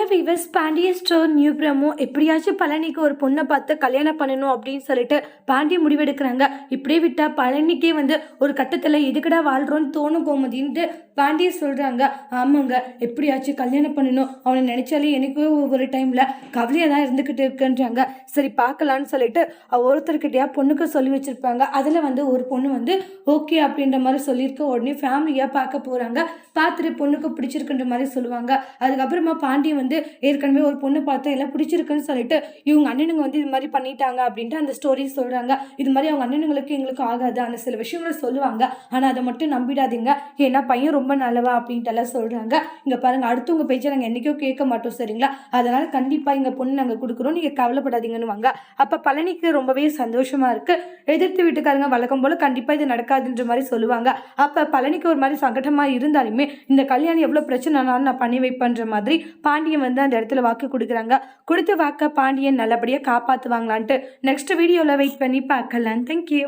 Hello விவஸ் Pandiya store new promo எப்படியாச்சும் பழனிக்கு ஒரு பொண்ணை பார்த்து கல்யாணம் பண்ணணும் அப்படின்னு சொல்லிட்டு பாண்டிய முடிவெடுக்கிறாங்க. இப்படியே விட்டால் பழனிக்கே வந்து ஒரு கட்டத்தில் எதுக்கடா வாழ்கிறோன்னு தோணும் கோமதின்ட்டு பாண்டிய சொல்கிறாங்க ஆமாங்க எப்படியாச்சும் கல்யாணம் பண்ணணும். அவனை நினச்சாலே எனக்கு ஒவ்வொரு டைமில் கவலையாக தான் இருந்துக்கிட்டு இருக்குன்றாங்க. சரி பார்க்கலான்னு சொல்லிட்டு அவ ஒருத்தர்கிட்டயா பொண்ணுக்கு சொல்லி வச்சுருப்பாங்க. அதில் வந்து ஒரு பொண்ணு வந்து ஓகே அப்படின்ற மாதிரி சொல்லியிருக்க உடனே ஃபேமிலியாக பார்க்க போகிறாங்க பார்த்துட்டு பொண்ணுக்கு பிடிச்சிருக்குன்ற மாதிரி சொல்லுவாங்க. அதுக்கப்புறமா பாண்டியன் வந்து ஏற்கனவே ஒரு பொண்ணு பார்த்தா எல்லாம் பிடிச்சிருக்குன்னு சொல்லிட்டு இவங்க அண்ணனுங்க வந்து இது மாதிரி பண்ணிட்டாங்க அப்படின்ட்டு அந்த ஸ்டோரி சொல்கிறாங்க இது மாதிரி அவங்க அண்ணனுங்களுக்கு எங்களுக்கு ஆகாது. அந்த சில விஷயங்களை சொல்லுவாங்க. ஆனால் அதை மட்டும் நம்பிடாதீங்க. ஏன்னா பையன் ரொம்ப ரொம்ப நல்லவா அப்படின்ட்டு எல்லாம் சொல்கிறாங்க இங்கே பாருங்கள் அடுத்தவங்க பேச்சை நாங்கள் என்றைக்கோ கேட்க மாட்டோம் சரிங்களா? அதனால் கண்டிப்பாக எங்கள் பொண்ணு நாங்கள் கொடுக்குறோம். நீங்கள் கவலைப்படாதீங்கன்னு வாங்க அப்போ பழனிக்கு ரொம்பவே சந்தோஷமாக இருக்குது எதிர்த்து வீட்டுக்காரங்க வழக்கம் போல் கண்டிப்பாக இது நடக்காதுன்ற மாதிரி சொல்லுவாங்க. அப்போ பழனிக்கு ஒரு மாதிரி சங்கடமாக இருந்தாலுமே இந்த கல்யாணம் எவ்வளோ பிரச்சனைனாலும் நான் பண்ணி வைப்பேன்ற மாதிரி பாண்டியன் வந்து அந்த இடத்துல வாக்கு கொடுக்குறாங்க. கொடுத்த வாக்கை பாண்டியன் நல்லபடியாக காப்பாற்றுவாங்களான்ட்டு நெக்ஸ்ட் வீடியோவில் வெயிட் பண்ணி பார்க்கலாம். தேங்க்யூ